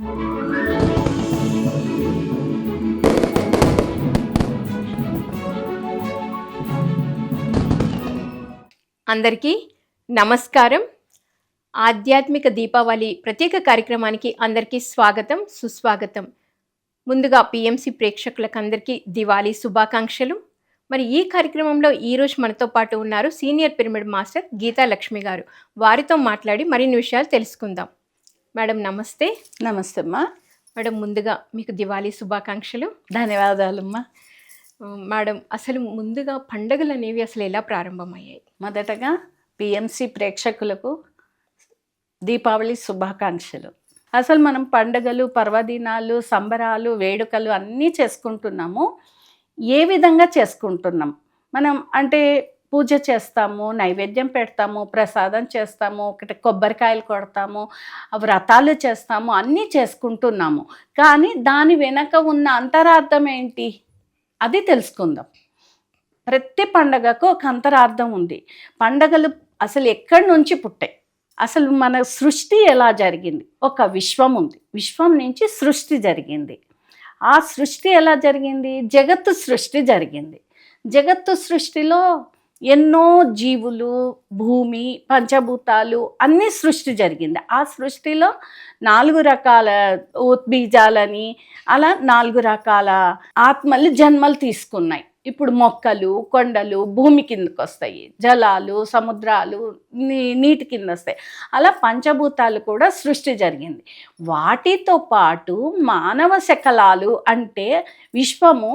అందరికీ నమస్కారం. ఆధ్యాత్మిక దీపావళి ప్రత్యేక కార్యక్రమానికి అందరికీ స్వాగతం సుస్వాగతం. ముందుగా పిఎంసి ప్రేక్షకులకు అందరికీ దివాళీ శుభాకాంక్షలు. మరి ఈ కార్యక్రమంలో ఈరోజు మనతో పాటు ఉన్నారు senior pyramid master Geetha Lakshmi garu. వారితో మాట్లాడి మరిన్ని విషయాలు తెలుసుకుందాం. మేడం నమస్తే. నమస్తే అమ్మా మేడం ముందుగా మీకు దివాళీ శుభాకాంక్షలు. ధన్యవాదాలమ్మా. మేడం అసలు ముందుగా పండగలు అనేవి అసలు ఎలా ప్రారంభమయ్యాయి? మొదటగా పిఎంసి ప్రేక్షకులకు దీపావళి శుభాకాంక్షలు. అసలు మనం పండుగలు పర్వదినాలు సంబరాలు వేడుకలు అన్నీ చేసుకుంటున్నాము. ఏ విధంగా చేసుకుంటున్నాం? మనం అంటే పూజ చేస్తాము నైవేద్యం పెడతాము ప్రసాదం చేస్తాము ఒకటి కొబ్బరికాయలు కొడతాము వ్రతాలు చేస్తాము అన్నీ చేసుకుంటున్నాము. కానీ దాని వెనక ఉన్న అంతరార్థం ఏంటి? అది తెలుసుకుందాం. ప్రతి పండగకు ఒక అంతరార్థం ఉంది. పండగలు అసలు ఎక్కడి నుంచి పుట్టాయి? అసలు మన సృష్టి ఎలా జరిగింది? ఒక విశ్వం ఉంది. విశ్వం నుంచి సృష్టి జరిగింది. ఆ సృష్టి ఎలా జరిగింది? జగత్తు సృష్టి జరిగింది. జగత్తు సృష్టిలో ఎన్నో జీవులు భూమి పంచభూతాలు అన్ని సృష్టి జరిగింది. ఆ సృష్టిలో నాలుగు రకాల ఉద్బీజాలని అలా నాలుగు రకాల ఆత్మలు జన్మలు తీసుకున్నాయి. ఇప్పుడు మొక్కలు కొండలు భూమి కిందకు వస్తాయి జలాలు సముద్రాలు నీ నీటి కింద వస్తాయి అలా పంచభూతాలు కూడా సృష్టి జరిగింది. వాటితో పాటు మానవ శకలాలు అంటే విశ్వము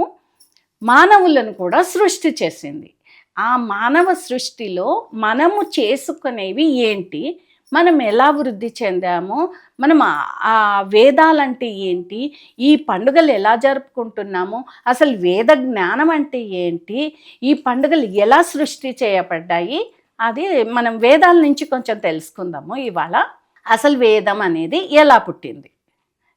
మానవులను కూడా సృష్టి చేసింది. ఆ మానవ సృష్టిలో మనము చేసుకునేవి ఏంటి? మనం ఎలా వృద్ధి చెందామో? మనం ఆ- ఆ వేదాలంటే ఏంటి? ఈ పండుగలు ఎలా జరుపుకుంటున్నామో? అసలు వేద జ్ఞానం అంటే ఏంటి? ఈ పండుగలు ఎలా సృష్టి చేయబడ్డాయి? అది మనం వేదాల నుంచి కొంచెం తెలుసుకుందాము. ఇవాళ అసలు వేదం అనేది ఎలా పుట్టింది?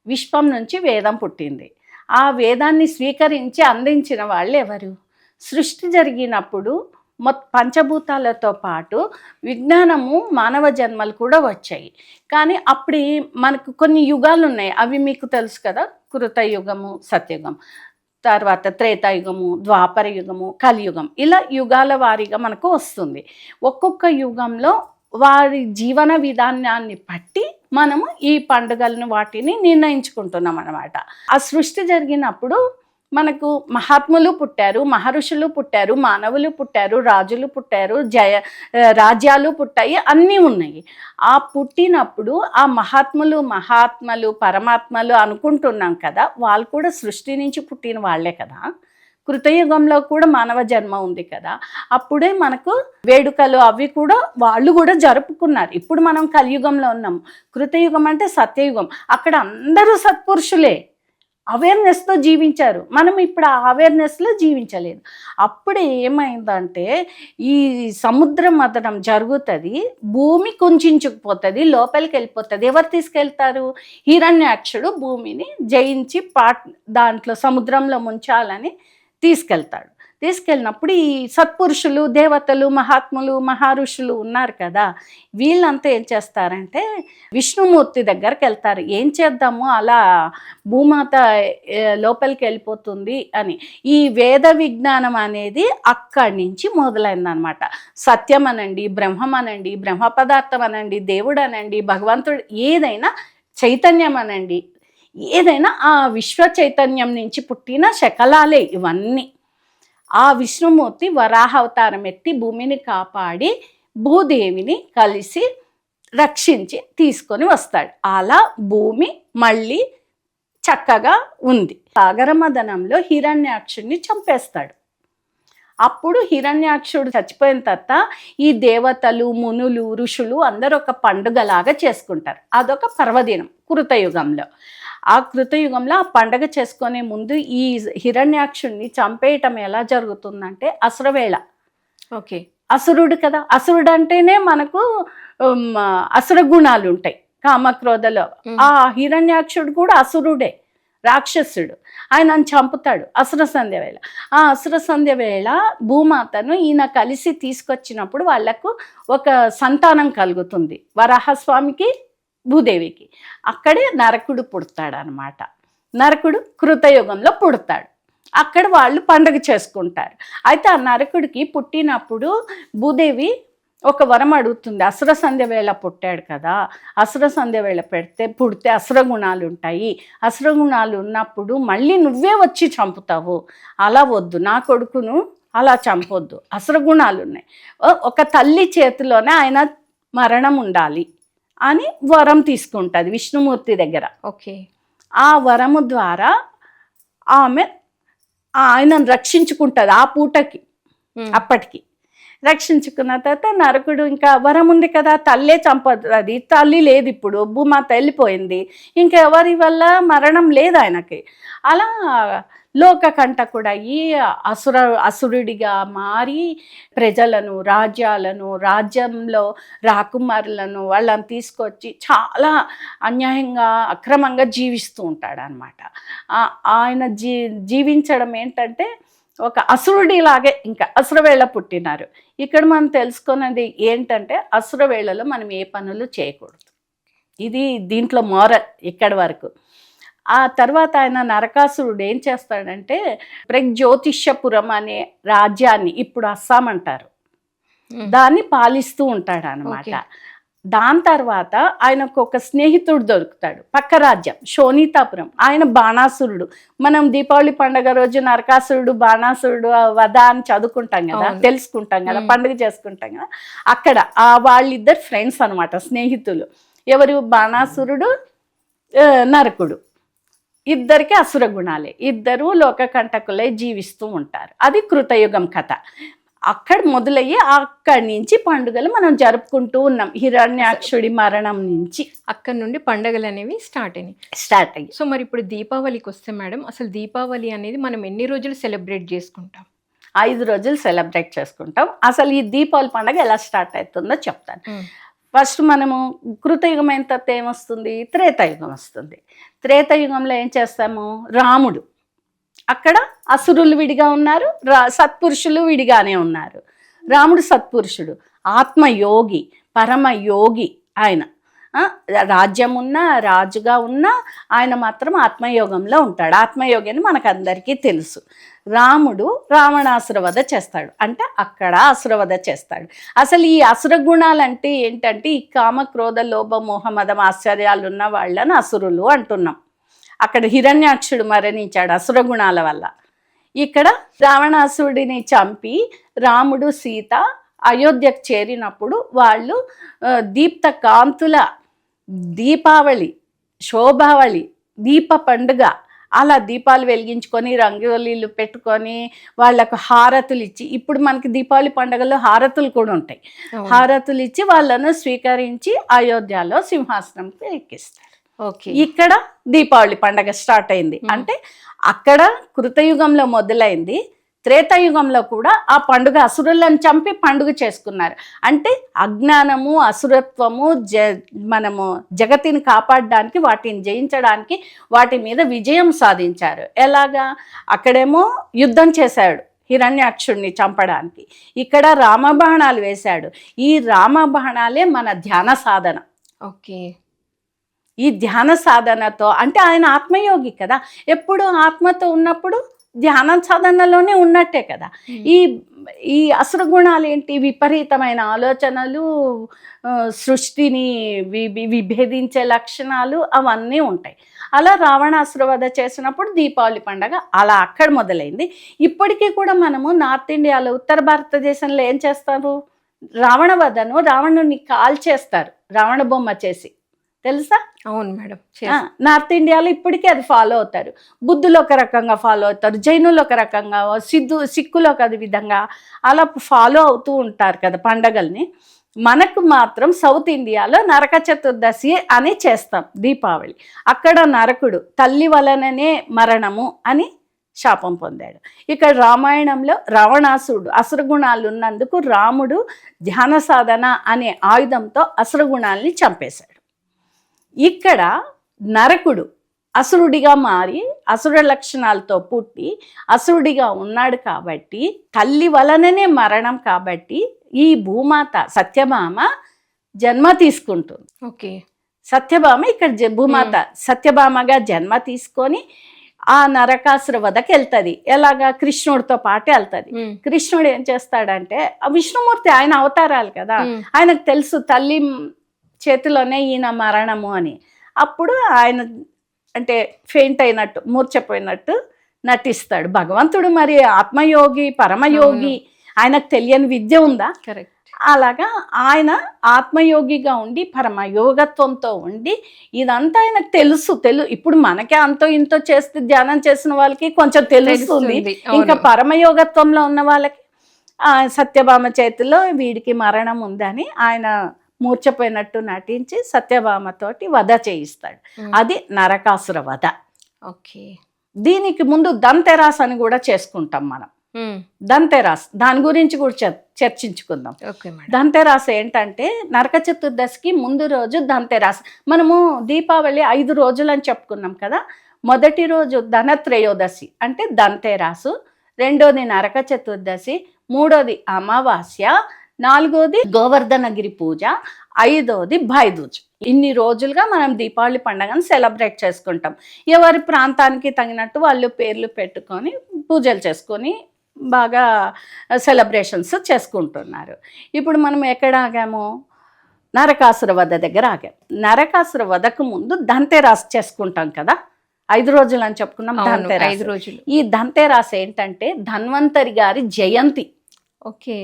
విశ్వం నుంచి వేదం పుట్టింది. ఆ వేదాన్ని స్వీకరించి అందించిన వాళ్ళు ఎవరు? సృష్టి జరిగినప్పుడు మొత్ పంచభూతాలతో పాటు విజ్ఞానము మానవ జన్మలు కూడా వచ్చాయి. కానీ అప్పుడు మనకు కొన్ని యుగాలు ఉన్నాయి అవి మీకు తెలుసు కదా? కృతయుగము సత్యుగం తర్వాత త్రేతాయుగము ద్వాపర యుగము కలియుగం. ఇలా యుగాల వారీగా మనకు వస్తుంది. ఒక్కొక్క యుగంలో వారి జీవన విధానాన్ని బట్టి మనము ఈ పండుగలను వాటిని నిర్ణయించుకుంటున్నాం అన్నమాట ఆ సృష్టి జరిగినప్పుడు మనకు మహాత్ములు పుట్టారు మహర్షులు పుట్టారు మానవులు పుట్టారు రాజులు పుట్టారు జయ రాజ్యాలు పుట్టాయి అన్నీ ఉన్నాయి. ఆ పుట్టినప్పుడు ఆ మహాత్ములు మహాత్మలు పరమాత్మలు అనుకుంటున్నాం కదా వాళ్ళు కూడా సృష్టి నుంచి పుట్టిన వాళ్ళే కదా. కృతయుగంలో కూడా మానవ జన్మ ఉంది కదా. అప్పుడే మనకు వేడుకలు అవి కూడా వాళ్ళు కూడా జరుపుకున్నారు. ఇప్పుడు మనం కలియుగంలో ఉన్నాం. కృతయుగం అంటే సత్యయుగం. అక్కడ అందరూ సత్పురుషులే. అవేర్నెస్తో జీవించారు. మనం ఇప్పుడు ఆ అవేర్నెస్లో జీవించలేదు. అప్పుడు ఏమైందంటే ఈ సముద్ర మదనం జరుగుతుంది భూమి కుంచుకుపోతుంది లోపలికి వెళ్ళిపోతుంది. ఎవరు తీసుకెళ్తారు? హిరణ్యాక్షుడు భూమిని జయించి పాట్ దాంట్లో సముద్రంలో ముంచాలని తీసుకెళ్తాడు. తీసుకెళ్ళినప్పుడు ఈ సత్పురుషులు దేవతలు మహాత్ములు మహారుషులు ఉన్నారు కదా వీళ్ళంతా ఏం చేస్తారంటే విష్ణుమూర్తి దగ్గరికి వెళ్తారు. ఏం చేద్దాము? అలా భూమాత లోపలికి వెళ్ళిపోతుంది అని. ఈ వేద విజ్ఞానం అనేది అక్కడి నుంచి మొదలైందనమాట సత్యం అనండి బ్రహ్మం అనండి బ్రహ్మ పదార్థం అనండి దేవుడు అనండి భగవంతుడు ఏదైనా చైతన్యం అనండి. ఏదైనా ఆ విశ్వ చైతన్యం నుంచి పుట్టిన శకలాలే ఇవన్నీ. ఆ విష్ణుమూర్తి వరాహ అవతారం ఎత్తి భూమిని కాపాడి భూదేవిని కలిసి రక్షించి తీసుకొని వస్తాడు. అలా భూమి మళ్ళీ చక్కగా ఉంది. సాగరమదనంలో హిరణ్యాక్షుడిని చంపేస్తాడు. అప్పుడు హిరణ్యాక్షుడు చచ్చిపోయిన తర్వాత ఈ దేవతలు మునులు ఋషులు అందరూ ఒక పండుగలాగా చేసుకుంటారు. అదొక పర్వదినం కృతయుగంలో. ఆ కృతయుగంలో ఆ పండగ చేసుకునే ముందు ఈ హిరణ్యాక్షుడిని చంపేయటం ఎలా జరుగుతుందంటే అసురవేళ. ఓకే. అసురుడు కదా అసురుడు అంటేనే మనకు అసుర గుణాలు ఉంటాయి కామక్రోధలో. ఆ హిరణ్యాక్షుడు కూడా అసురుడే రాక్షసుడు. ఆయన చంపుతాడు అసుర సంధ్య వేళ ఆ అసుర సంధ్య వేళ భూమాతను ఈయన కలిసి తీసుకొచ్చినప్పుడు వాళ్ళకు ఒక సంతానం కలుగుతుంది. వరాహస్వామికి భూదేవికి. అక్కడే నరకుడు పుడతాడనమాట నరకుడు కృతయుగంలో పుడతాడు. అక్కడ వాళ్ళు పండగ చేసుకుంటారు. అయితే ఆ నరకుడికి పుట్టినప్పుడు భూదేవి ఒక వరం అడుగుతుంది. అసుర సంధ్య వేళ పుట్టాడు కదా. అసుర సంధ్య వేళ పెడితే పుడితే అసుర గుణాలు ఉంటాయి. అసుర గుణాలు ఉన్నప్పుడు మళ్ళీ నువ్వే వచ్చి చంపుతావు. అలా వద్దు. నా కొడుకును అలా చంపొద్దు. అసుర గుణాలు ఉన్నాయి. ఒక తల్లి చేతిలోనే ఆయన మరణం ఉండాలి. అని వరం తీసుకుంటుంది విష్ణుమూర్తి దగ్గర. ఓకే. ఆ వరము ద్వారా ఆమె ఆయనను రక్షించుకుంటుంది ఆ పూటకి. అప్పటికి. రక్షించుకున్న తర్వాత నరకుడు ఇంకా వరం ఉంది కదా తల్లే చంపదు అది తల్లి లేదు ఇప్పుడు భూమాత వెళ్ళిపోయింది ఇంకా ఎవరి వల్ల మరణం లేదు ఆయనకి. అలా లోకకంట కూడా ఈ అసుర అసురుడిగా మారి ప్రజలను రాజ్యాలను రాజ్యంలో రాకుమారులను వాళ్ళని తీసుకొచ్చి చాలా అన్యాయంగా అక్రమంగా జీవిస్తూ ఉంటాడు అనమాట ఆయన జీ జీవించడం ఏంటంటే ఒక అసురుడిలాగే ఇంకా అసురవేళ పుట్టినారు. ఇక్కడ మనం తెలుసుకున్నది ఏంటంటే అసురవేళలో మనం ఏ పనులు చేయకూడదు. ఇది దీంట్లో మోరల్ ఇక్కడి వరకు. ఆ తర్వాత ఆయన నరకాసురుడు ఏం చేస్తాడంటే ప్రజ్యోతిష్యపురం అనే రాజ్యాన్ని ఇప్పుడు అస్సాం అంటారు. దాన్ని పాలిస్తూ ఉంటాడు అనమాట. దాని తర్వాత ఆయనకు ఒక స్నేహితుడు దొరుకుతాడు పక్క రాజ్యం శోణితాపురం ఆయన బాణాసురుడు మనం దీపావళి పండగ రోజు నరకాసురుడు బాణాసురుడు ఆ వధ అని చదువుకుంటాం కదా. తెలుసుకుంటాం కదా. పండుగ చేసుకుంటాం కదా అక్కడ ఆ వాళ్ళిద్దరు ఫ్రెండ్స్ అన్నమాట స్నేహితులు ఎవరు బాణాసురుడు నరకుడు ఇద్దరికి అసుర గుణాలే. ఇద్దరు లోక కంటకులై జీవిస్తూ ఉంటారు. అది కృతయుగం కథ. అక్కడ మొదలయ్యి అక్కడి నుంచి పండుగలు మనం జరుపుకుంటూ ఉన్నాం. హిరణ్యాక్షుడి మరణం నుంచి. అక్కడ నుండి పండగలు అనేవి స్టార్ట్ అయినాయి. స్టార్ట్ అయ్యి సో మరి ఇప్పుడు దీపావళికి వస్తే మేడం అసలు దీపావళి అనేది మనం ఎన్ని రోజులు సెలబ్రేట్ చేసుకుంటాం? ఐదు రోజులు సెలబ్రేట్ చేసుకుంటాం. అసలు ఈ దీపావళి పండుగ ఎలా స్టార్ట్ అవుతుందో చెప్తాను. ఫస్ట్ మనము కృతయుగం అయిన తర్వాత ఏమొస్తుంది? త్రేతాయుగం వస్తుంది త్రేతాయుగంలో ఏం చేస్తాము? రాముడు. అక్కడ అసురులు విడిగా ఉన్నారు రా సత్పురుషులు విడిగానే ఉన్నారు. రాముడు సత్పురుషుడు ఆత్మయోగి పరమయోగి ఆయన. రాజ్యం ఉన్నా రాజుగా ఉన్నా ఆయన మాత్రం ఆత్మయోగంలో ఉంటాడు. ఆత్మయోగి అని మనకందరికీ తెలుసు. రాముడు రావణాసురవధ చేస్తాడు. అంటే అక్కడ అసురవధ చేస్తాడు. అసలు ఈ అసుర గుణాలు అంటే ఏంటంటే ఈ కామ క్రోధ లోభ మోహమదం ఆశ్చర్యాలు ఉన్న వాళ్ళని అసురులు అంటున్నాం. అక్కడ హిరణ్యాక్షుడు మరణించాడు అసుర గుణాల వల్ల. ఇక్కడ రావణాసురుడిని చంపి రాముడు సీత అయోధ్యకు చేరినప్పుడు వాళ్ళు దీప్త కాంతుల దీపావళి శోభావళి దీప పండుగ అలా దీపాలు వెలిగించుకొని రంగోలీలు పెట్టుకొని వాళ్ళకు హారతులు ఇచ్చి ఇప్పుడు మనకి దీపావళి పండుగలో హారతులు కూడా ఉంటాయి. హారతులు ఇచ్చి వాళ్ళను స్వీకరించి అయోధ్యలో సింహాసనంకి ఎక్కిస్తారు. ఓకే. ఇక్కడ దీపావళి పండగ స్టార్ట్ అయింది. అంటే అక్కడ కృతయుగంలో మొదలైంది. త్రేతాయుగంలో కూడా ఆ పండుగ అసురులను చంపి పండుగ చేసుకున్నారు. అంటే అజ్ఞానము అసురత్వము జ మనము జగతిని కాపాడడానికి వాటిని జయించడానికి వాటి మీద విజయం సాధించారు. ఎలాగా? అక్కడేమో యుద్ధం చేశాడు హిరణ్యాక్షుడిని చంపడానికి. ఇక్కడ రామబాణాలు వేశాడు. ఈ రామబాణాలే మన ధ్యాన సాధన. ఓకే. ఈ ధ్యాన సాధనతో అంటే ఆయన ఆత్మయోగి కదా. ఎప్పుడు ఆత్మతో ఉన్నప్పుడు ధ్యాన సాధనలోనే ఉన్నట్టే కదా. ఈ ఈ అసుర గుణాలు ఏంటి? విపరీతమైన ఆలోచనలు సృష్టిని విభేదించే లక్షణాలు అవన్నీ ఉంటాయి. అలా రావణాసురవధ చేసినప్పుడు దీపావళి పండగ అలా అక్కడ మొదలైంది. ఇప్పటికీ కూడా మనము నార్త్ ఇండియాలో ఉత్తర భారతదేశంలో ఏం చేస్తారు? రావణ వధను రావణుని కాల్ చేస్తారు రావణ బొమ్మ చేసి. తెలుసా? అవును మేడం. నార్త్ ఇండియాలో ఇప్పటికీ అది ఫాలో అవుతారు. బుద్ధులు ఒక రకంగా ఫాలో అవుతారు. జైనులు ఒక రకంగా సిద్ధు సిక్కులు ఒక విధంగా అలా ఫాలో అవుతూ ఉంటారు కదా పండగల్ని. మనకు మాత్రం సౌత్ ఇండియాలో నరక చతుర్దశి అని చేస్తాం దీపావళి. అక్కడ నరకుడు తల్లి వలననే మరణము అని శాపం పొందాడు. ఇక్కడ రామాయణంలో రావణాసురుడు అసురగుణాలు ఉన్నందుకు రాముడు ధ్యాన సాధన అనే ఆయుధంతో అసురగుణాల్ని చంపేశాడు. ఇక్కడ నరకుడు అసురుడిగా మారి అసుర లక్షణాలతో పుట్టి అసురుడిగా ఉన్నాడు కాబట్టి తల్లి వలననే మరణం కాబట్టి ఈ భూమాత సత్యభామ జన్మ తీసుకుంటుంది. ఓకే. సత్యభామ ఇక్కడ భూమాత సత్యభామగా జన్మ తీసుకొని ఆ నరకాసుర వదకి వెళ్తుంది. ఎలాగా? కృష్ణుడితో పాటు వెళ్తుంది. కృష్ణుడు ఏం చేస్తాడంటే విష్ణుమూర్తి ఆయన అవతారాలు కదా ఆయనకు తెలుసు తల్లి చేతిలోనే ఈయన మరణము అని. అప్పుడు ఆయన అంటే ఫెయింట్ అయినట్టు మూర్చపోయినట్టు నటిస్తాడు. భగవంతుడు మరి ఆత్మయోగి పరమయోగి ఆయనకు తెలియని విద్య ఉందా? కరెక్ట్. అలాగా ఆయన ఆత్మయోగిగా ఉండి పరమయోగత్వంతో ఉండి ఇదంతా ఆయనకు తెలుసు. తెలు ఇప్పుడు మనకే అంతో ఇంతో చేస్తే ధ్యానం చేసిన వాళ్ళకి కొంచెం తెలుస్తుంది. ఇంకా. పరమయోగత్వంలో ఉన్న వాళ్ళకి ఆ సత్యభామ చేతిలో వీడికి మరణం ఉందని ఆయన మూర్చపోయినట్టు నటించి సత్యభామతోటి వధ చేయిస్తాడు. అది నరకాసుర వధ. ఓకే. దీనికి ముందు దంతెరాస్ అని కూడా చేసుకుంటాం మనం. దంతెరాస్ దాని గురించి కూడా చర్- చర్చించుకుందాం. ధంతెరాస్ ఏంటంటే నరక చతుర్దశికి ముందు రోజు ధంతెరాస్ మనము దీపావళి ఐదు రోజులు అని చెప్పుకున్నాం కదా మొదటి రోజు ధనత్రయోదశి అంటే ధంతెరాసు రెండోది నరక చతుర్దశి మూడోది అమావాస్య నాలుగోది గోవర్ధనగిరి పూజ ఐదోది భాయ్దూజ్. ఇన్ని రోజులుగా మనం దీపావళి పండుగను సెలబ్రేట్ చేసుకుంటాం. ఎవరి ప్రాంతానికి తగినట్టు వాళ్ళు పేర్లు పెట్టుకొని పూజలు చేసుకొని బాగా సెలబ్రేషన్స్ చేసుకుంటున్నారు. ఇప్పుడు మనం ఎక్కడ ఆగాము? నరకాసుర వధ దగ్గర ఆగాం. నరకాసుర వధకు ముందు ధంతెరాస్ చేసుకుంటాం కదా? ఐదు రోజులు అని చెప్పుకున్నాం అవును ధంతెరాస్ ఐదు రోజులు. ఈ ధంతెరాస్ ఏంటంటే ధన్వంతరి గారి జయంతి. ఓకే.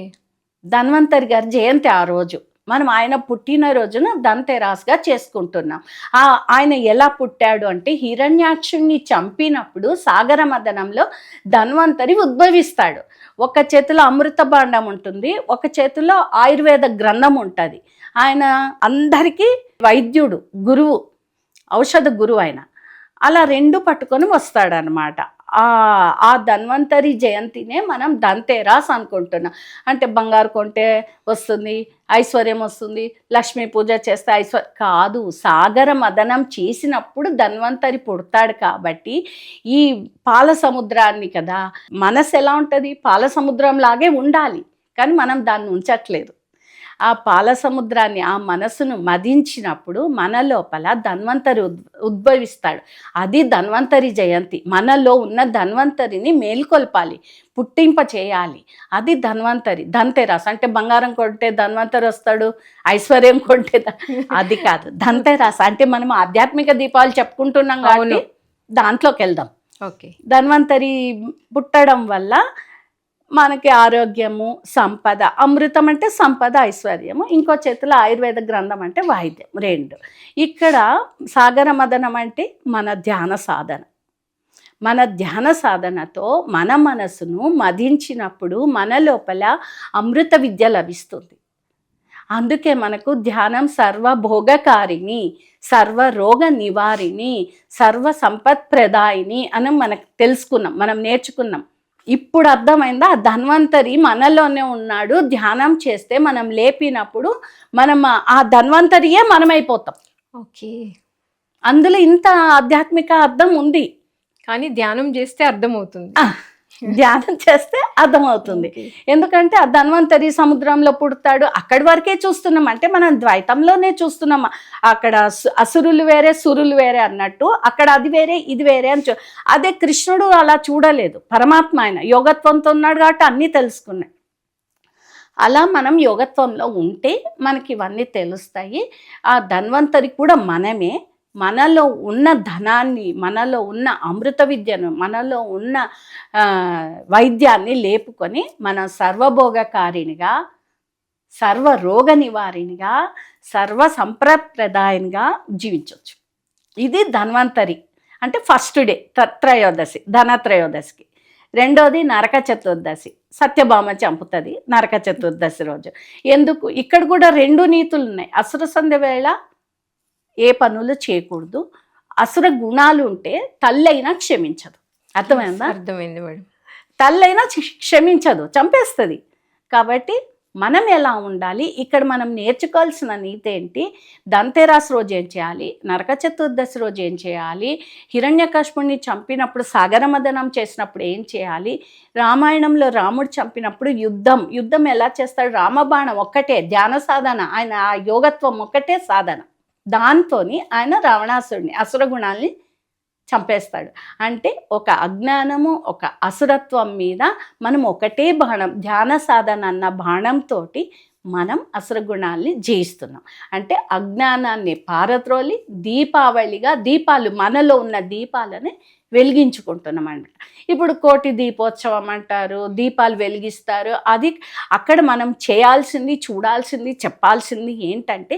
ధన్వంతరి గారి జయంతి ఆ రోజు. మనం ఆయన పుట్టినరోజున ధన్తెరాస్గా చేసుకుంటున్నాం. ఆ ఆయన ఎలా పుట్టాడు అంటే హిరణ్యాక్షుణ్ణి చంపినప్పుడు సాగర మదనంలో ధన్వంతరి ఉద్భవిస్తాడు. ఒక చేతిలో అమృత భాండం ఉంటుంది ఒక చేతిలో ఆయుర్వేద గ్రంథం ఉంటుంది. ఆయన అందరికీ వైద్యుడు గురువు ఔషధ గురువు ఆయన. అలా రెండు పట్టుకొని వస్తాడనమాట ఆ ధన్వంతరి జయంతినే మనం ధన్తేరాస్ అనుకుంటున్నాం. అంటే బంగారు కొంటే వస్తుంది ఐశ్వర్యం వస్తుంది లక్ష్మీ పూజ చేస్తే ఐశ్వర్యం కాదు సాగర మదనం చేసినప్పుడు ధన్వంతరి పుడతాడు కాబట్టి ఈ పాల సముద్రాన్ని కదా మనసు ఎలా ఉంటుంది? పాల సముద్రం లాగే ఉండాలి. కానీ మనం దాన్ని ఉంచట్లేదు. ఆ పాల సముద్రాన్ని ఆ మనసును మదించినప్పుడు మన లోపల ధన్వంతరి ఉద్ ఉద్భవిస్తాడు. అది ధన్వంతరి జయంతి. మనలో ఉన్న ధన్వంతరిని మేల్కొల్పాలి. పుట్టింప చేయాలి. అది ధన్వంతరి ధన్తెరాస్. అంటే బంగారం కొంటే ధన్వంతరి వస్తాడు ఐశ్వర్యం కొంటే అది కాదు. ధన్తెరాస్. అంటే మనం ఆధ్యాత్మిక దీపాలు చెప్పుకుంటున్నాం కాబట్టి. దాంట్లోకి వెళ్దాం ఓకే. ధన్వంతరి పుట్టడం వల్ల మనకి ఆరోగ్యము సంపద అమృతం అంటే సంపద ఐశ్వర్యము. ఇంకో చేతిలో ఆయుర్వేద గ్రంథం అంటే వాయిద్యం రెండు. ఇక్కడ సాగర మదనం అంటే మన ధ్యాన సాధన. మన ధ్యాన సాధనతో మన మనసును మదించినప్పుడు మన లోపల అమృత విద్య లభిస్తుంది. అందుకే మనకు ధ్యానం సర్వభోగకారిణి సర్వ రోగ నివారిణి సర్వ సంపత్ ప్రదాయిని అని మనకు తెలుసుకున్నాం మనం నేర్చుకున్నాం. ఇప్పుడు అర్థమైందా? ఆ ధన్వంతరి మనలోనే ఉన్నాడు. ధ్యానం చేస్తే మనం లేపినప్పుడు మనం ఆ- ధన్వంతరియే మనమైపోతాం. ఓకే. అందులో ఇంత ఆధ్యాత్మిక అర్థం ఉంది. కానీ ధ్యానం చేస్తే అర్థమవుతుంది. ధ్యానం చేస్తే అర్థమవుతుంది. ఎందుకంటే ఆ ధన్వంతరి సముద్రంలో పుడతాడు. అక్కడి వరకే చూస్తున్నాం. అంటే మనం ద్వైతంలోనే చూస్తున్నాం. అక్కడ అసురులు వేరే సురులు వేరే అన్నట్టు అక్కడ అది వేరే ఇది వేరే అని చూ అదే కృష్ణుడు అలా చూడలేదు. పరమాత్మ ఆయన యోగత్వంతో ఉన్నాడు కాబట్టి అన్నీ తెలుసుకున్నాయి. అలా మనం యోగత్వంలో ఉంటే మనకి ఇవన్నీ తెలుస్తాయి. ఆ ధన్వంతరి కూడా మనమే. మనలో ఉన్న ధనాన్ని మనలో ఉన్న అమృత విద్యను మనలో ఉన్న వైద్యాన్ని లేపుకొని మనం సర్వభోగకారినిగా సర్వ రోగ నివారినిగా సర్వ సంప్రదాయంగా జీవించవచ్చు ఇది ధన్వంతరి అంటే ఫస్ట్ డే త- త్రయోదశి ధనత్రయోదశికి రెండోది నరక చతుర్దశి సత్యభామ చంపుతుంది నరక చతుర్దశి రోజు. ఎందుకు? ఇక్కడ కూడా రెండు నీతులు ఉన్నాయి అసుర సంధ్య వేళ ఏ పనులు చేయకూడదు. అసుర గుణాలు ఉంటే తల్లైనా క్షమించదు. అర్థమైందా? అర్థమైంది మేడం. తల్లైనా క్ష- క్షమించదు చంపేస్తుంది. కాబట్టి మనం ఎలా ఉండాలి? ఇక్కడ మనం నేర్చుకోవాల్సిన నీతి ఏంటి? దంతెరాస్ రోజు ఏం చేయాలి? నరక చతుర్దశి రోజు ఏం చేయాలి? హిరణ్యకశ్ముడిని చంపినప్పుడు సాగరమదనం చేసినప్పుడు ఏం చేయాలి? రామాయణంలో రాముడు చంపినప్పుడు యుద్ధం. యుద్ధం ఎలా చేస్తాడు? రామబాణం ఒక్కటే ధ్యాన సాధన. ఆయన ఆ యోగత్వం ఒక్కటే సాధన. దాంతోని ఆయన రావణాసుడిని అసుర గుణాల్ని చంపేస్తాడు. అంటే ఒక అజ్ఞానము ఒక అసురత్వం మీద మనం ఒకటే బాణం ధ్యాన సాధన అన్న బాణంతో మనం అసరగుణాల్ని జయిస్తున్నాం. అంటే అజ్ఞానాన్ని పారద్రోలి దీపావళిగా దీపాలు మనలో ఉన్న దీపాలని వెలిగించుకుంటున్నాం అంట ఇప్పుడు కోటి దీపోత్సవం అంటారు దీపాలు వెలిగిస్తారు. అది అక్కడ మనం చేయాల్సింది చూడాల్సింది చెప్పాల్సింది ఏంటంటే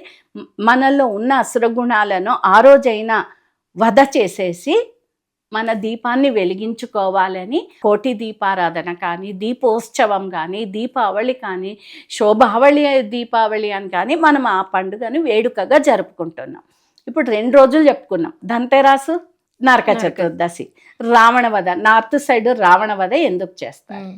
మనలో ఉన్న అసురగుణాలను ఆ రోజైనా వధ చేసేసి మన దీపాన్ని వెలిగించుకోవాలని కోటి దీపారాధన కానీ దీపోత్సవం కానీ దీపావళి కానీ శోభావళి దీపావళి అని కానీ మనం ఆ పండుగను వేడుకగా జరుపుకుంటున్నాం. ఇప్పుడు రెండు రోజులు చెప్పుకున్నాం. ధనతెరాసు నరక. చతుర్దశి రావణవధ నార్త్ సైడ్ రావణవధ ఎందుకు చేస్తారు?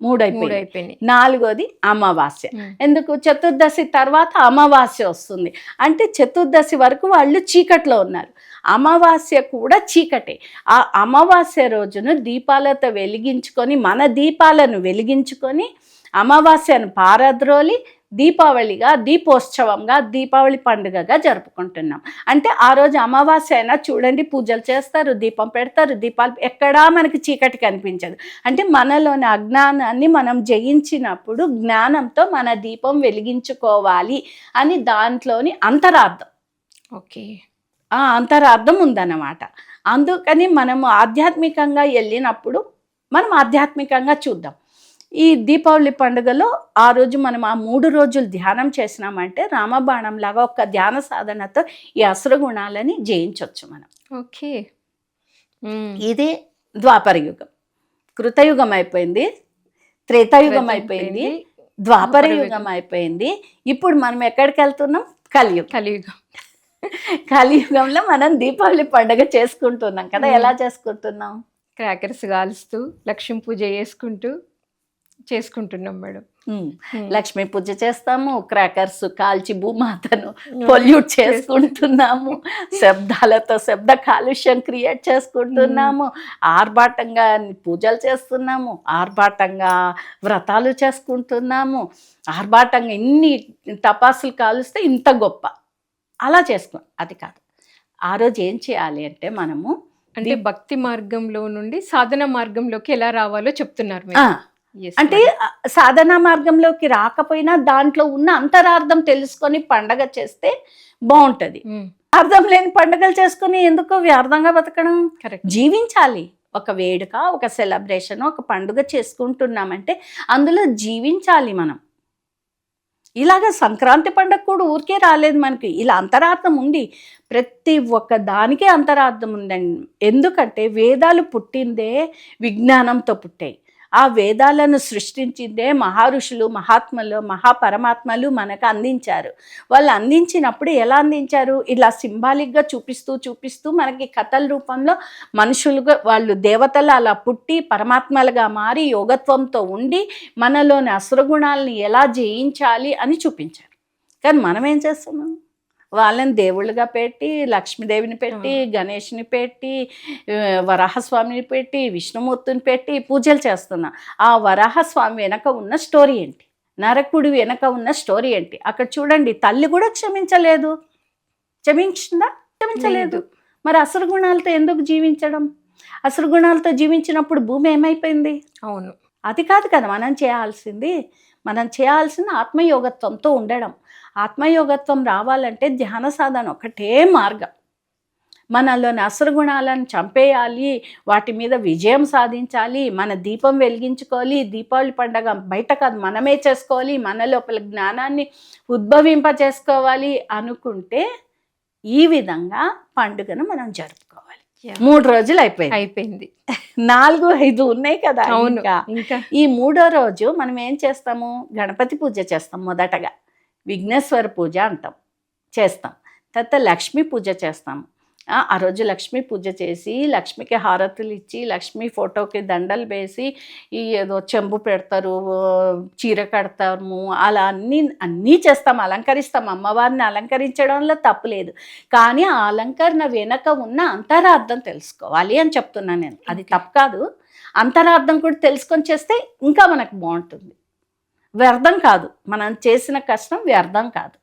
మూడు మూడైపోయింది. నాలుగోది అమావాస్య. ఎందుకు? చతుర్దశి తర్వాత అమావాస్య వస్తుంది. అంటే చతుర్దశి వరకు వాళ్ళు చీకట్లో ఉన్నారు. అమావాస్య కూడా చీకటే. ఆ అమావాస్య రోజును దీపాలతో వెలిగించుకొని మన దీపాలను వెలిగించుకొని అమావాస్యను పారద్రోలి దీపావళిగా దీపోత్సవంగా దీపావళి పండుగగా జరుపుకుంటున్నాం. అంటే ఆ రోజు అమావాస్య అయినా చూడండి పూజలు చేస్తారు దీపం పెడతారు దీపాలు ఎక్కడా మనకి చీకటి కనిపించదు. అంటే మనలోని అజ్ఞానాన్ని మనం జయించినప్పుడు జ్ఞానంతో మన దీపం వెలిగించుకోవాలి అని దాంట్లోని అంతరార్థం. ఓకే. అంతరార్థం ఉందన్నమాట. అందుకని మనము ఆధ్యాత్మికంగా వెళ్ళినప్పుడు మనం ఆధ్యాత్మికంగా చూద్దాం. ఈ దీపావళి పండుగలో ఆ రోజు మనం ఆ మూడు రోజులు ధ్యానం చేసినామంటే రామబాణం లాగా ఒక ధ్యాన సాధనతో ఈ అసుర గుణాలని జయించవచ్చు మనం. ఓకే. ఇదే ద్వాపర యుగం. కృతయుగం అయిపోయింది త్రేతాయుగం అయిపోయింది ద్వాపర యుగం. అయిపోయింది. ఇప్పుడు మనం ఎక్కడికి వెళ్తున్నాం? కలియుగం. కలియుగం. కలియుగంలో మనం దీపావళి పండుగ చేసుకుంటున్నాం కదా. ఎలా చేసుకుంటున్నాం? క్రాకర్స్ కాలుస్తూ లక్ష్మీ పూజ చేసుకుంటూ చేసుకుంటున్నాం మేడం. లక్ష్మీ పూజ చేస్తాము క్రాకర్స్ కాల్చి భూమాతను పొల్యూట్ చేసుకుంటున్నాము శబ్దాలతో శబ్ద కాలుష్యం క్రియేట్ చేసుకుంటున్నాము ఆర్భాటంగా పూజలు చేస్తున్నాము ఆర్భాటంగా వ్రతాలు చేసుకుంటున్నాము ఆర్భాటంగా ఇన్ని టపాసులు కాలుస్తే ఇంత గొప్ప. అలా చేసుకో అది కాదు. ఆ రోజు ఏం చేయాలి అంటే మనము అంటే భక్తి మార్గంలో నుండి సాధన మార్గంలోకి ఎలా రావాలో చెప్తున్నారు అంటే సాధనా మార్గంలోకి రాకపోయినా దాంట్లో ఉన్న అంతరార్థం తెలుసుకొని పండగ చేస్తే బాగుంటది అర్థం లేని పండుగలు చేసుకుని ఎందుకు వ్యర్థంగా బతకడం. జీవించాలి. ఒక వేడుక ఒక సెలబ్రేషన్ ఒక పండుగ చేసుకుంటున్నామంటే అందులో జీవించాలి మనం. ఇలాగ సంక్రాంతి పండుగ కూడా ఊరికే రాలేదు మనకి. ఇలా అంతరార్థం ఉంది. ప్రతి ఒక్క దానికే అంతరార్థం ఉందండి. ఎందుకంటే వేదాలు పుట్టిందే విజ్ఞానంతో పుట్టాయి. ఆ వేదాలను సృష్టించిందే మహర్షులు మహాత్ములు మహాపరమాత్మలు మనకు అందించారు. వాళ్ళు అందించినప్పుడు ఎలా అందించారు? ఇలా సింబాలిక్గా చూపిస్తూ చూపిస్తూ మనకి కథల రూపంలో మనుషులుగా వాళ్ళు దేవతలు అలా పుట్టి పరమాత్మలుగా మారి యోగత్వంతో ఉండి మనలోని అసురగుణాలని ఎలా జయించాలి అని చూపించారు. కానీ మనం ఏం చేస్తున్నాం? వాళ్ళని దేవుళ్ళుగా పెట్టి లక్ష్మీదేవిని పెట్టి గణేష్ని పెట్టి వరాహస్వామిని పెట్టి విష్ణుమూర్తిని పెట్టి పూజలు చేస్తున్నాం. ఆ వరాహస్వామి వెనక ఉన్న స్టోరీ ఏంటి? నరకుడి వెనక ఉన్న స్టోరీ ఏంటి? అక్కడ చూడండి తల్లి కూడా క్షమించలేదు. క్షమించిందా? క్షమించలేదు. లేదు. మరి అసురు గుణాలతో ఎందుకు జీవించడం? అసురు గుణాలతో జీవించినప్పుడు భూమి ఏమైపోయింది? అవును. అది కాదు కదా మనం చేయాల్సింది. మనం చేయాల్సిన ఆత్మయోగత్వంతో ఉండడం. ఆత్మయోగత్వం రావాలంటే ధ్యాన సాధన ఒకటే మార్గం. మనలోని అసురు గుణాలను చంపేయాలి వాటి మీద విజయం సాధించాలి మన దీపం వెలిగించుకోవాలి దీపావళి పండగ బయట కాదు మనమే చేసుకోవాలి మన లోపల జ్ఞానాన్ని ఉద్భవింప చేసుకోవాలి అనుకుంటే ఈ విధంగా పండుగను మనం జరుపుకోవాలి. మూడు రోజులు అయిపోయింది. అయిపోయింది. నాలుగు ఐదు ఉన్నాయి కదా అవును ఇంకా. ఈ మూడో రోజు మనం ఏం చేస్తాము? గణపతి పూజ చేస్తాం మొదటగా. విఘ్నేశ్వర పూజ అంటాం చేస్తాం. తర్వాత లక్ష్మీ పూజ చేస్తాం. ఆ ఆ రోజు లక్ష్మీ పూజ చేసి లక్ష్మికి హారతులు ఇచ్చి లక్ష్మీ ఫోటోకి దండలు వేసి ఈ ఏదో చెంబు పెడతారు చీర కడతాము అలా అన్నీ అన్నీ చేస్తాం. అలంకరిస్తాం. అమ్మవారిని అలంకరించడంలో తప్పులేదు కానీ ఆ అలంకరణ వెనక ఉన్న అంతరార్థం తెలుసుకోవాలి అని చెప్తున్నాను నేను. అది తప్పు కాదు. అంతరార్థం కూడా తెలుసుకొని చేస్తే ఇంకా మనకు బాగుంటుంది. వ్యర్థం కాదు. మనం చేసిన కష్టం వ్యర్థం కాదు.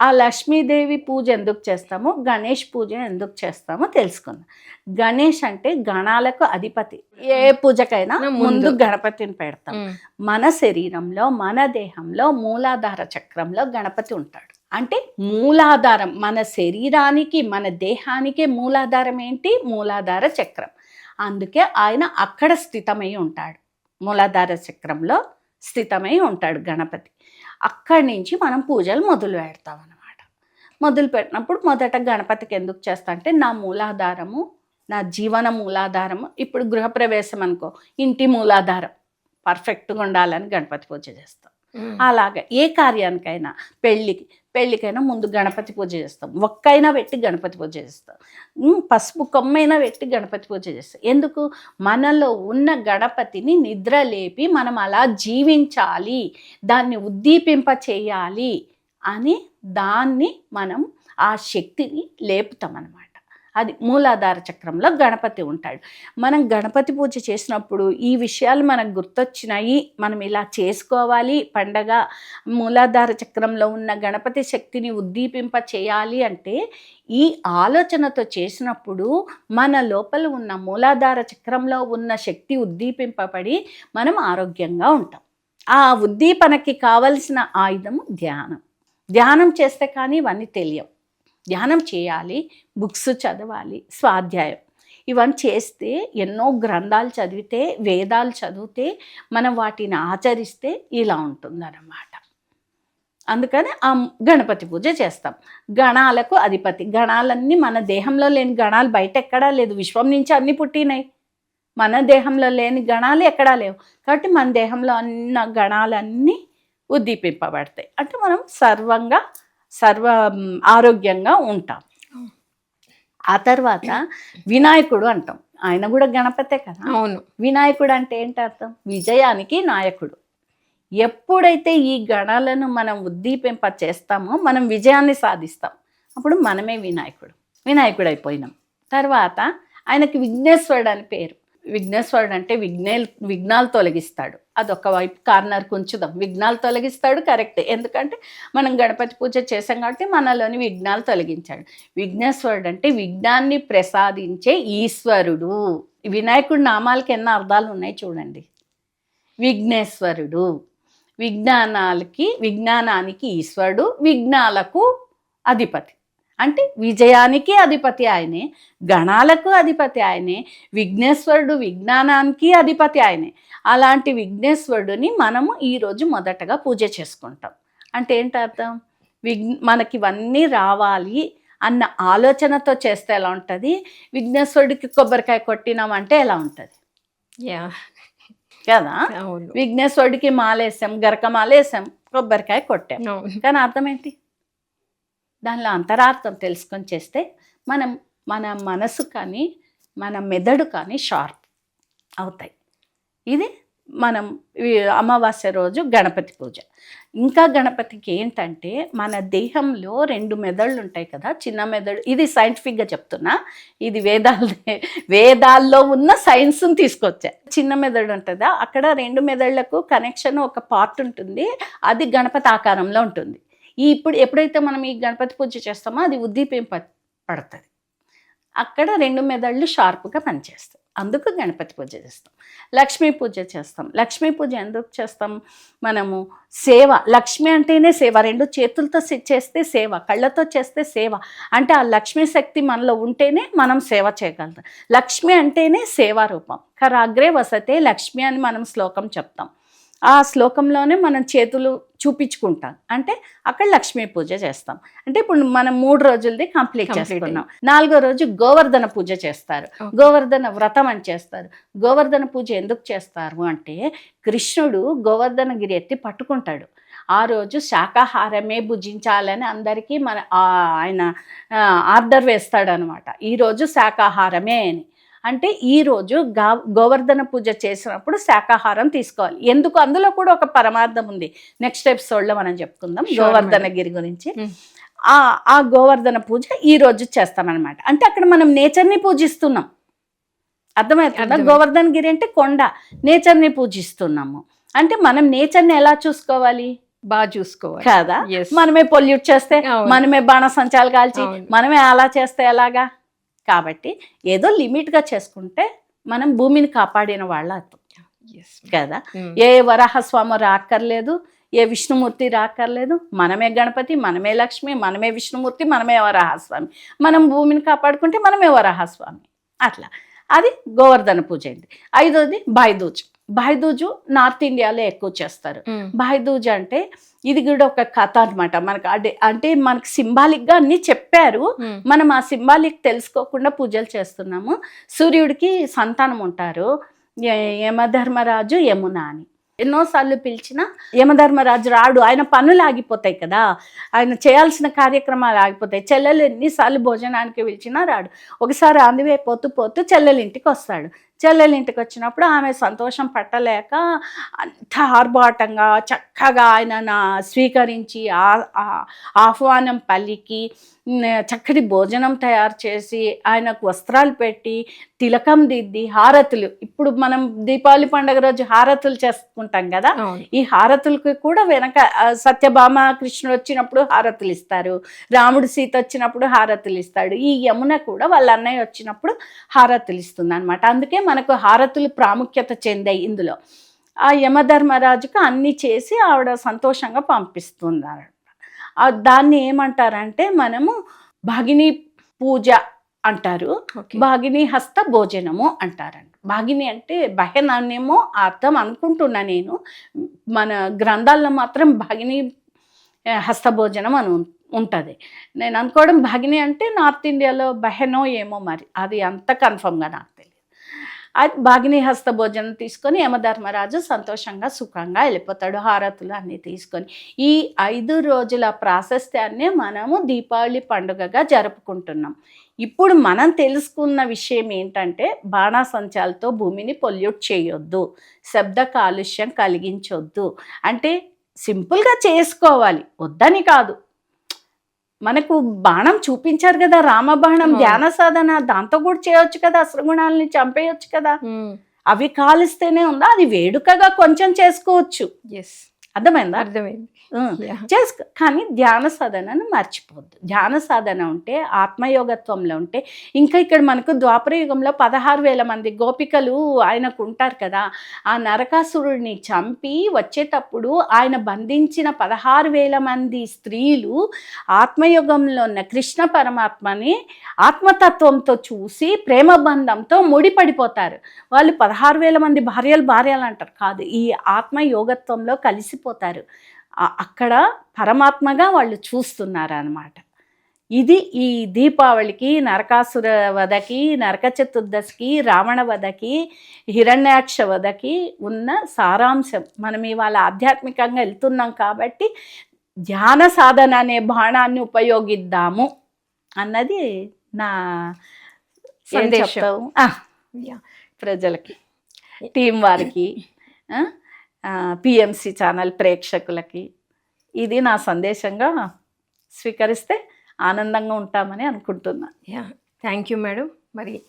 ఆ లక్ష్మీదేవి పూజ ఎందుకు చేస్తామో గణేష్ పూజ ఎందుకు చేస్తామో తెలుసుకుందాం. గణేష్ అంటే గణాలకు అధిపతి. ఏ పూజకైనా ముందు. గణపతిని పెడతాం. మన శరీరంలో మన దేహంలో మూలాధార చక్రంలో గణపతి ఉంటాడు. అంటే మూలాధారం మన శరీరానికి మన దేహానికే మూలాధారం ఏంటి? మూలాధార చక్రం. అందుకే ఆయన అక్కడ స్థితమై ఉంటాడు. మూలాధార చక్రంలో స్థితమై ఉంటాడు గణపతి. అక్కడి నుంచి మనం పూజలు మొదలు పెడతాం అనమాట మొదలు పెట్టినప్పుడు మొదట గణపతికి ఎందుకు చేస్తా అంటే నా మూలాధారము నా జీవన మూలాధారము ఇప్పుడు గృహప్రవేశం అనుకో ఇంటి మూలాధారం. పర్ఫెక్ట్గా ఉండాలని గణపతి పూజ చేస్తాం. అలాగా ఏ కార్యానికైనా పెళ్ళికి పెళ్ళికైనా ముందు గణపతి పూజ చేస్తాం. ఒక్కైనా పెట్టి గణపతి పూజ చేస్తాం. పసుపు కొమ్మైనా పెట్టి గణపతి పూజ చేస్తాం. ఎందుకు? మనలో ఉన్న గణపతిని నిద్ర లేపి మనం అలా జీవించాలి దాన్ని ఉద్దీపింప చేయాలి అని దాన్ని మనం ఆ శక్తిని లేపుతాం అన్నమాట అది మూలాధార చక్రంలో గణపతి ఉంటాడు. మనం గణపతి పూజ చేసినప్పుడు ఈ విషయాలు మనకు గుర్తొచ్చినాయి. మనం ఇలా చేసుకోవాలి. పండగ మూలాధార చక్రంలో ఉన్న గణపతి శక్తిని ఉద్దీపింప చేయాలి అంటే ఈ ఆలోచనతో చేసినప్పుడు మన లోపల ఉన్న మూలాధార చక్రంలో ఉన్న శక్తి ఉద్దీపింపబడి మనం ఆరోగ్యంగా ఉంటాం. ఆ ఉద్దీపనకి కావలసిన ఆయుధము ధ్యానం. ధ్యానం చేస్తే కానీ ఇవన్నీ తెలియవు. ధ్యానం చేయాలి బుక్స్ చదవాలి స్వాధ్యాయం. ఇవన్నీ చేస్తే ఎన్నో గ్రంథాలు చదివితే వేదాలు చదివితే మనం వాటిని ఆచరిస్తే ఇలా ఉంటుందన్నమాట. అందుకని ఆ గణపతి పూజ చేస్తాం. గణాలకు అధిపతి. గణాలన్నీ మన దేహంలో లేని గణాలు బయట ఎక్కడా లేదు విశ్వం నుంచి అన్నీ పుట్టినాయి. మన దేహంలో లేని గణాలు ఎక్కడా లేవు. కాబట్టి మన దేహంలో ఉన్న గణాలన్నీ ఉద్దీపింపబడతాయి. అంటే మనం సర్వంగా సర్వ ఆరోగ్యంగా ఉంటాం. ఆ తర్వాత వినాయకుడు అంటాం. ఆయన కూడా గణపతే కదా? అవును. వినాయకుడు అంటే ఏంటి అర్థం? విజయానికి నాయకుడు. ఎప్పుడైతే ఈ గణాలను మనం ఉద్దీపింప చేస్తామో మనం విజయాన్ని సాధిస్తాం. అప్పుడు మనమే వినాయకుడు. వినాయకుడు అయిపోయినాం. తర్వాత ఆయనకి విఘ్నేశ్వరుడు అని పేరు. విఘ్నేశ్వరుడు అంటే విఘ్నే విఘ్నాలు తొలగిస్తాడు. అదొక వైపు కార్నర్ ఉంచుదాం విఘ్నాలు తొలగిస్తాడు కరెక్టే. ఎందుకంటే మనం గణపతి పూజ చేసాం కాబట్టి మనలోని విఘ్నాలు తొలగించాడు. విఘ్నేశ్వరుడు అంటే విఘ్నాన్ని ప్రసాదించే ఈశ్వరుడు. వినాయకుడి నామాలకి ఎన్నో అర్థాలు ఉన్నాయి చూడండి. విఘ్నేశ్వరుడు. విజ్ఞానాలకి విజ్ఞానానికి ఈశ్వరుడు. విఘ్నాలకు అధిపతి. అంటే విజయానికి అధిపతి ఆయనే గణాలకు అధిపతి ఆయనే విఘ్నేశ్వరుడు విజ్ఞానానికి అధిపతి ఆయనే. అలాంటి విఘ్నేశ్వరుడిని మనము ఈరోజు మొదటగా పూజ చేసుకుంటాం. అంటే ఏంటి అర్థం? విఘ్ మనకి ఇవన్నీ రావాలి అన్న ఆలోచనతో చేస్తే ఎలా ఉంటుంది? విఘ్నేశ్వరుడికి కొబ్బరికాయ కొట్టినామంటే ఎలా ఉంటుంది? యా. కదా? విఘ్నేశ్వరుడికి మాలేసాం గరక మాలేసాం కొబ్బరికాయ కొట్టాం. కానీ అర్థం ఏంటి? దానిలో అంతరార్థం తెలుసుకొని చేస్తే మనం మన మనసు కానీ మన మెదడు కానీ షార్ప్ అవుతాయి. ఇది మనం అమావాస్య రోజు గణపతి పూజ. ఇంకా గణపతికి ఏంటంటే మన దేహంలో రెండు మెదళ్ళు ఉంటాయి కదా చిన్న మెదడు ఇది సైంటిఫిక్గా చెప్తున్నా ఇది వేదాల వేదాల్లో ఉన్న సైన్స్ని తీసుకొచ్చా. చిన్న మెదడు ఉంటుందా అక్కడ రెండు మెదళ్ళకు కనెక్షన్ ఒక పార్ట్ ఉంటుంది అది గణపతి ఆకారంలో ఉంటుంది. ఈ ఇప్పుడు ఎప్పుడైతే మనం ఈ గణపతి పూజ చేస్తామో అది ఉద్దీపింప పడుతుంది. అక్కడ రెండు మెదళ్ళు షార్ప్గా పనిచేస్తాయి. అందుకు గణపతి పూజ చేస్తాం. లక్ష్మీ పూజ చేస్తాం. లక్ష్మీ పూజ ఎందుకు చేస్తాం? మనము సేవ లక్ష్మి అంటేనే సేవ. రెండు చేతులతో చేస్తే సేవ కళ్ళతో చేస్తే సేవ. అంటే ఆ లక్ష్మీ శక్తి మనలో ఉంటేనే మనం సేవ చేయగలుగుతాం. లక్ష్మి అంటేనే సేవా రూపం. కరాగ్రే వసతే లక్ష్మి అని మనం శ్లోకం చెప్తాం. ఆ శ్లోకంలోనే మనం చేతులు చూపించుకుంటాం. అంటే అక్కడ లక్ష్మీ పూజ చేస్తాం. అంటే ఇప్పుడు మనం మూడు రోజులది కంప్లీట్ చేసుకున్నాం. నాలుగో రోజు గోవర్ధన పూజ చేస్తారు. గోవర్ధన వ్రతం అని చేస్తారు. గోవర్ధన పూజ ఎందుకు చేస్తారు అంటే కృష్ణుడు గోవర్ధనగిరి ఎత్తి పట్టుకుంటాడు. ఆ రోజు శాకాహారమే భుజించాలని అందరికీ మన ఆయన ఆర్డర్ వేస్తాడనమాట. ఈరోజు శాకాహారమే అని. అంటే ఈరోజు గా గోవర్ధన పూజ చేసినప్పుడు శాకాహారం తీసుకోవాలి. ఎందుకు? అందులో కూడా ఒక పరమార్థం ఉంది. నెక్స్ట్ ఎపిసోడ్లో మనం చెప్పుకుందాం Sure, గోవర్ధనగిరి గురించి. Hmm. ఆ ఆ గోవర్ధన పూజ ఈ రోజు చేస్తామన్నమాట. అంటే అక్కడ మనం నేచర్ని పూజిస్తున్నాం. అర్థమవుతుందా. గోవర్ధన్ గిరి అంటే కొండ. నేచర్ని పూజిస్తున్నాము. అంటే మనం నేచర్ని ఎలా చూసుకోవాలి? బాగా చూసుకోవాలి. కదా. మనమే పొల్యూట్ చేస్తే. మనమే బాణసంచాలు కాల్చి. మనమే అలా చేస్తే ఎలాగా? కాబట్టి ఏదో లిమిట్గా చేసుకుంటే మనం భూమిని కాపాడిన వాళ్ళ. కదా? Mm. ఏ వరాహస్వామి రాక్కర్లేదు ఏ విష్ణుమూర్తి రాక్కర్లేదు మనమే గణపతి మనమే లక్ష్మి మనమే విష్ణుమూర్తి మనమే వరాహస్వామి. మనం భూమిని కాపాడుకుంటే మనమే వరాహస్వామి. అట్లా. అది గోవర్ధన పూజ అయింది ఐదోది బాయ్దూజ్. బాయ్దూజు నార్త్ ఇండియాలో ఎక్కువ చేస్తారు. బాయ్దూజ్ అంటే ఇది కూడా ఒక కథ అనమాట మనకు అంటే అంటే మనకు సింబాలిక్గా అన్నీ చెప్పారు. మనం ఆ సింబాలిక్ తెలుసుకోకుండా పూజలు చేస్తున్నాము. సూర్యుడికి సంతానం ఉంటారు. యమధర్మరాజు యమున అని. ఎన్నోసార్లు పిలిచిన యమధర్మరాజు రాడు. ఆయన పనులు ఆగిపోతాయి కదా. ఆయన చేయాల్సిన కార్యక్రమాలు ఆగిపోతాయి. చెల్లెలు ఎన్నిసార్లు భోజనానికి పిలిచినా రాడు. ఒకసారి అందువే పోతూ పోతూ చెల్లెలు ఇంటికి వస్తాడు. చెల్లెలు ఇంటికి వచ్చినప్పుడు ఆమె సంతోషం పట్టలేక అంత ఆర్భాటంగా చక్కగా ఆయన నా స్వీకరించి ఆహ్వానం పలికి చక్కటి భోజనం తయారు చేసి ఆయనకు వస్త్రాలు పెట్టి తిలకం దిద్ది హారతులు. ఇప్పుడు మనం దీపావళి పండుగ రోజు హారతులు చేసుకుంటాం కదా ఈ హారతులకి కూడా వెనక సత్యభామ కృష్ణుడు వచ్చినప్పుడు హారతులు ఇస్తారు రాముడు సీత వచ్చినప్పుడు హారతులు ఇస్తాడు ఈ యమున కూడా వాళ్ళ అన్నయ్య వచ్చినప్పుడు హారతులు ఇస్తుంది అనమాట అందుకే మనకు హారతులు ప్రాముఖ్యత చెందాయి ఇందులో. ఆ యమధర్మరాజుకు అన్ని చేసి ఆవిడ సంతోషంగా పంపిస్తున్నారు. దాన్ని ఏమంటారంటే మనము భగిని పూజ అంటారు. భాగిని హస్త భోజనము అంటారంట. భాగిని అంటే బహనాన్యమో అర్థం అనుకుంటున్నా నేను. మన గ్రంథాల్లో మాత్రం భగిని హస్త భోజనం అని ఉంటుంది. నేను అనుకోవడం భగిని అంటే నార్త్ ఇండియాలో బహెనో ఏమో మరి. అది అంత కన్ఫర్మ్గా నాకు అది భాగిని హస్త భోజనం తీసుకొని యమధర్మరాజు సంతోషంగా సుఖంగా వెళ్ళిపోతాడు హారతులు అన్నీ తీసుకొని. ఈ ఐదు రోజుల ప్రాశస్త్యాన్ని మనము దీపావళి పండుగగా జరుపుకుంటున్నాం. ఇప్పుడు మనం తెలుసుకున్న విషయం ఏంటంటే బాణాసంచాలతో భూమిని పొల్యూట్ చేయొద్దు శబ్ద కాలుష్యం కలిగించొద్దు. అంటే సింపుల్గా చేసుకోవాలి వద్దని కాదు. మనకు బాణం చూపించారు కదా రామబాణం అవును. ధ్యాన సాధన దాంతో కూడా చేయొచ్చు కదా అసగుణాలని చంపేయొచ్చు కదా. అవి కాలిస్తేనే ఉందా? అది వేడుకగా కొంచెం చేసుకోవచ్చు. ఎస్ అర్థమైందా? అర్థమైంది. చేసుకో కానీ ధ్యాన సాధనను మర్చిపోద్దు ధ్యాన సాధన ఉంటే ఆత్మయోగత్వంలో ఉంటే ఇంకా ఇక్కడ మనకు ద్వాపర యుగంలో పదహారు వేల మంది గోపికలు ఆయనకు ఉంటారు కదా ఆ నరకాసురుడిని చంపి వచ్చేటప్పుడు ఆయన బంధించిన పదహారు వేల మంది స్త్రీలు ఆత్మయుగంలో ఉన్న కృష్ణ పరమాత్మని ఆత్మతత్వంతో చూసి ప్రేమ బంధంతో ముడిపడిపోతారు. వాళ్ళు పదహారు వేల మంది భార్యలు భార్యలు అంటారు. కాదు ఈ ఆత్మయోగత్వంలో కలిసిపోతారు. అక్కడ పరమాత్మగా వాళ్ళు చూస్తున్నారు అన్నమాట ఇది ఈ దీపావళికి నరకాసుర వధకి నరక చతుర్దశికి రావణ వధకి హిరణ్యాక్ష వధకి ఉన్న సారాంశం. మనం ఇవాళ ఆధ్యాత్మికంగా వెళ్తున్నాం కాబట్టి ధ్యాన సాధన అనే బాణాన్ని ఉపయోగిద్దాము అన్నది నా సందేశం. ప్రజలకి. టీం వారికి. పిఎంసి ఛానల్ ప్రేక్షకులకి. ఇది నా సందేశంగా స్వీకరిస్తే ఆనందంగా ఉంటామని అనుకుంటున్నా. Yeah thank you madam. మరి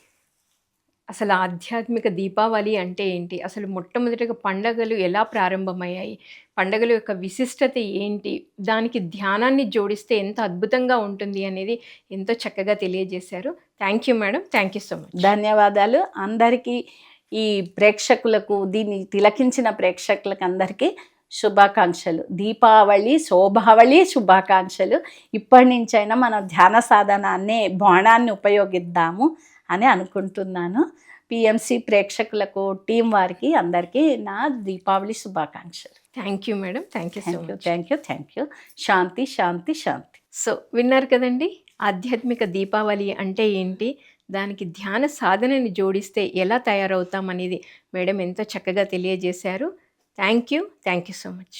అసలు ఆధ్యాత్మిక దీపావళి అంటే ఏంటి? అసలు మొట్టమొదటిగా పండగలు ఎలా ప్రారంభమయ్యాయి? పండగల యొక్క విశిష్టత ఏంటి? దానికి ధ్యానాన్ని జోడిస్తే ఎంత అద్భుతంగా ఉంటుంది అనేది ఎంతో చక్కగా తెలియజేశారు. Thank you madam. Thank you so much. ధన్యవాదాలు. అందరికీ ఈ ప్రేక్షకులకు దీన్ని తిలకించిన ప్రేక్షకులకు అందరికీ శుభాకాంక్షలు. దీపావళి శోభావళి శుభాకాంక్షలు. ఇప్పటి నుంచైనా మనం ధ్యాన సాధన అనే బాణాన్ని ఉపయోగిద్దాము అని అనుకుంటున్నాను. పిఎంసి ప్రేక్షకులకు టీం వారికి అందరికీ నా దీపావళి శుభాకాంక్షలు. Thank you madam thank you so thank you thank you thank you శాంతి శాంతి శాంతి. సో విన్నారు కదండి? ఆధ్యాత్మిక దీపావళి అంటే ఏంటి? దానికి ధ్యాన సాధనని జోడిస్తే ఎలా తయారవుతాం అనేది మేడం ఎంతో చక్కగా తెలియజేశారు. Thank you. Thank you so much.